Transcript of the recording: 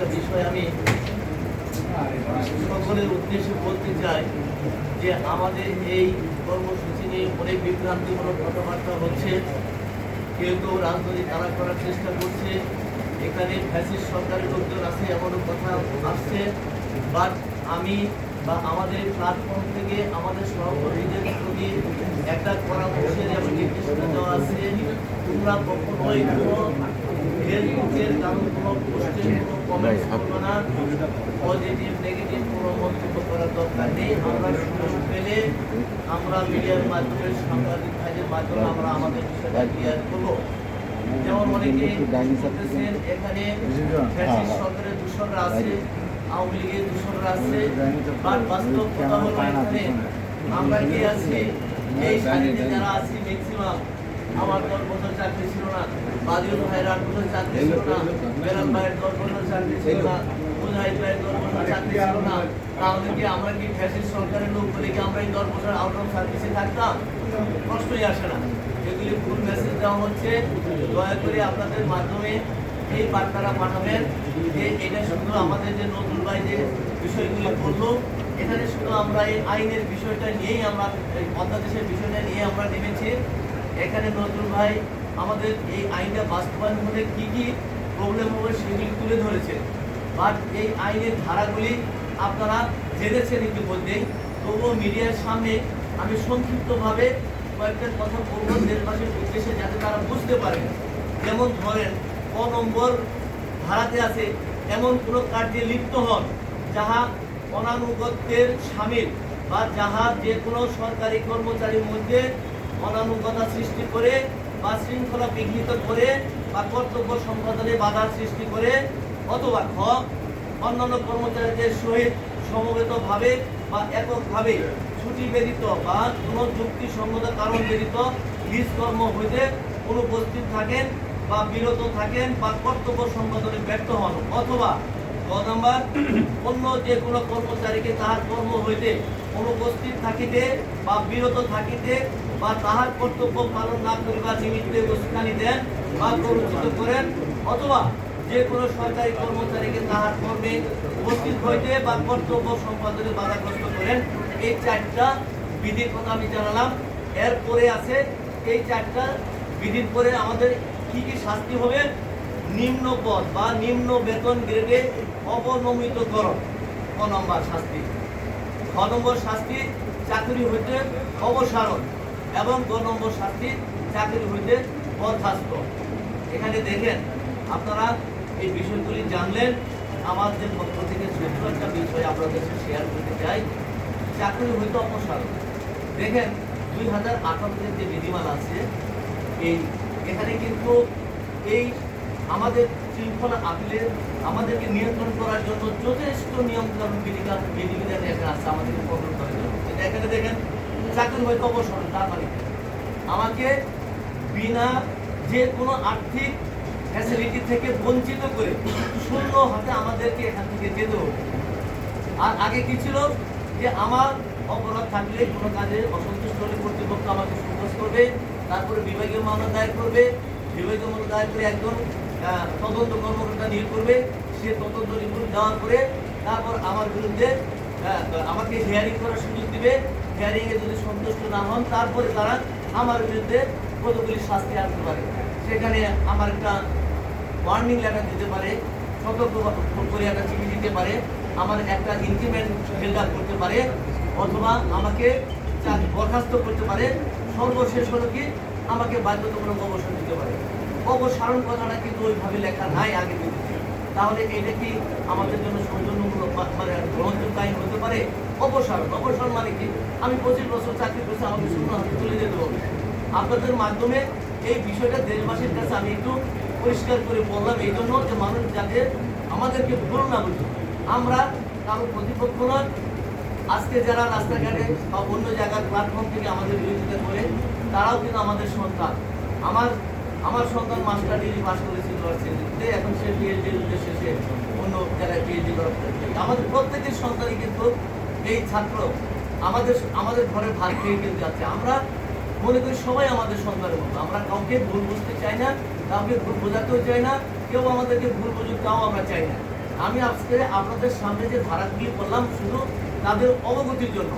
একটা বিষয় আমি সকলের উদ্দেশ্যে বলতে চাই যে আমাদের এই কর্মসূচি নিয়ে অনেক বিভ্রান্তিমূলক কথাবার্তা হচ্ছে। কেউ কেউ রাজনৈতিক তারা করার চেষ্টা করছে। এখানে ফ্যাসিস্ট সরকারের লোকজন আছে এমনও কথা আসছে। বাট আমি বা আমাদের প্ল্যাটফর্ম থেকে আমাদের সহকর্মীদের প্রতি একটা পরামর্শের এবং নির্দেশনা দেওয়া আছে। তোমরা কখনোই কোনো ফেসবুকের কারণ কোনো পোস্টের কোনো কমেন্টস করব না পজিটিভ নেগেটিভ কোনো মন্তব্য করার দরকার নেই আমরা সুযোগ পেলে আমরা মিডিয়ার মাধ্যমে সাংবাদিক ভাইদের মাধ্যমে আমরা আমাদের বিষয়টা ক্লিয়ার করব যেমন অনেকে বলতেছেন এখানে সরকারের দূষণরা আছে আওয়ামী লীগের দূষণরা আছে বাট বাস্তব কথা হলো এখানে আমরা কে আছি এই সারিতে যারা আছি ম্যাক্সিমাম আমার দল বছর চাকরি ছিল না বাদিউল ভাইয়ের আট বছর চাকরি ছিল না, বেলাল ভাইয়ের দল বছর চাকরি ছিল না, মুজাহিদ ভাইয়ের দল বছর চাকরি ছিল না। তাহলে কি আমরা কি ফ্যাসিস্ট সরকারের লোক বলে কি আমরা এই দশ বছর আউট অফ সার্ভিসে থাকতাম? কষ্টই আসে না। এগুলি ফুল মেসেজ দেওয়া হচ্ছে। দয়া করে আপনাদের মাধ্যমে এই বার্তাটা পাঠাবেন যে এটা শুধু আমাদের যে নতুন ভাই যে বিষয়গুলি বলল, এখানে শুধু আমরা এই আইনের বিষয়টা নিয়েই আমরা অধ্যাদেশের বিষয়টা নিয়ে আমরা নেমেছি। এখানে নজরুল ভাই আমাদের এই আইনটা বাস্তবায়ন হলে কি কি প্রবলেম হবে সেগুলি তুলে ধরেছে। বাট এই আইনের ধারাগুলি আপনারা জেনেছেন ইতিমধ্যেই তবুও মিডিয়ার সামনে আমি সংক্ষিপ্তভাবে কয়েকটা কথা বলব দেশবাসীর উদ্দেশ্যে যাতে তারা বুঝতে পারেন। যেমন ধরেন, ক নম্বর ধারাতে আছে, এমন কোনো কার্যে লিপ্ত হন যাহা অনানুগত্যের সামিল বা যাহা যে কোনো সরকারি কর্মচারীর মধ্যে অনানুগতা সৃষ্টি করে বা শৃঙ্খলা বিঘ্নিত করে বা কর্তব্য সম্পাদনে বাধার সৃষ্টি করে অথবা খ, অন্যান্য কর্মচারীদের সহিত সমবেতভাবে বা এককভাবে ছুটি ব্যতীত বা কোনো যুক্তিসঙ্গত কারণ ব্যতীত নিজ কর্ম হইতে অনুপস্থিত থাকেন বা বিরত থাকেন বা কর্তব্য সম্পাদনে ব্যর্থ হন অথবা নম্বর, অন্য যে কোনো কর্মচারীকে তাহার কর্ম হইতে অনুপস্থিত থাকিতে বা বিরত থাকিতে বা তাহার কর্তব্য পালন না করিবার নিমিত্তে উস্কানি দেন বা প্ররোচিত করেন অথবা যে কোনো সরকারি কর্মচারীকে তাহার কর্মে উপস্থিত হইতে বা কর্তব্য সম্পাদনে বাধাগ্রস্ত করেন। এই চারটা বিধির কথা আমি জানালাম। এরপরে আছে এই চারটা বিধির পরে আমাদের কি কি শাস্তি হবে নিম্ন পদ বা নিম্ন বেতন গ্রেডে অবনমিতকরণ ক নম্বর শাস্তি। খ নম্বর শাস্তি, চাকরি হইতে অবসারণ। এবং গ নম্বর শাস্তি, চাকরি হইতে বরখাস্ত। এখানে দেখেন, আপনারা এই বিষয়গুলি জানলেন। আমাদের পক্ষ থেকে ছোট্ট একটা বিষয় আপনাদের সাথে শেয়ার করতে চাই। চাকরি হইতে অপসারণ। দেখেন, দুই হাজার আঠারোতে যে বিধিমালা আছে, এই, এখানে কিন্তু এই আমাদের শৃঙ্খলা আপিলের আমাদেরকে নিয়ন্ত্রণ করার জন্য যথেষ্ট নিয়মকানুন বিধিকার বিধিবিধান এখানে আছে, আমাদেরকে প্রবলেম করার জন্য। এখানে দেখেন চাকরি হয়তো অবসর তার মানে আমাকে বিনা যে কোনো আর্থিক ফ্যাসিলিটি থেকে বঞ্চিত করে শূন্য হাতে আমাদেরকে এখান থেকে যেতে হবে। আর আগে কি ছিল? যে আমার অপরাধ থাকলে কোনো কাজে অসন্তুষ্ট হলে কর্তৃপক্ষ আমাকে সুপারিশ করবে, তারপরে বিভাগীয় মামলা দায়ের করবে, বিভাগীয় মামলা দায়ের করে একজন তদন্ত কর্মকর্তা নিয়োগ করবে সে তদন্ত রিপোর্ট দেওয়ার পরে তারপর আমার বিরুদ্ধে আহ, আমাকে হিয়ারিং করার সুযোগ দিবে। হিয়ারিং এ যদি সন্তুষ্ট না হন তারপরে তারা আমার বিরুদ্ধে কতগুলি শাস্তি আনতে পারে। সেখানে আমার একটা ওয়ার্নিং লেটার দিতে পারে সতর্ক করে একটা চিঠি দিতে পারে আমার একটা ইনক্রিমেন্ট ফিল করতে পারে অথবা আমাকে বরখাস্ত করতে পারে সর্বশেষ হলো কি আমাকে বাধ্যতামূলক অবসর দিতে পারে। অবসারণ কথাটা কিন্তু ওইভাবে লেখা নাই আগে তাহলে এটা কি আমাদের জন্য সৌজন্যমূলক মানে গ্রহণযোগ্য আইন হতে পারে? অপসারণ। অপসারণ মানে কি? আমি পঁচিশ বছর চাকরি করছি, আমাকে শূন্য হাতে তুলে যেতে হবে আপনাদের মাধ্যমে এই বিষয়টা দেশবাসীর কাছে আমি একটু পরিষ্কার করে বললাম এই জন্য যে মানুষ যাতে আমাদেরকে ভুল না বুঝে। আমরা কারও প্রতিপক্ষ নয়। আজকে যারা রাস্তাঘাটে বা অন্য জায়গার প্ল্যাটফর্ম থেকে আমাদের বিরোধিতা করে, তারাও কিন্তু আমাদের সন্তান। আমার আমার সন্তান মাস্টার ডিগ্রি পাস করেছিল ইউনিভার্সিটিতে এখন সে পিএইচডির উদ্দেশ্যে সে অন্য জায়গায় পিএইচডি করার আমাদের প্রত্যেকের সন্তানই কিন্তু এই ছাত্র। আমাদের আমাদের ঘরে ভাত খেয়ে কিন্তু যাচ্ছে। আমরা মনে করি সবাই আমাদের সন্তানের মতো। আমরা কাউকে ভুল বুঝতে চাই না, কাউকে ভুল বোঝাতেও চাই না, কেউ আমাদেরকে ভুল বুঝুক তাও আমরা চাই না। আমি আজকে আপনাদের সামনে যে ধারাগুলি বললাম, শুধু তাদের অবগতির জন্য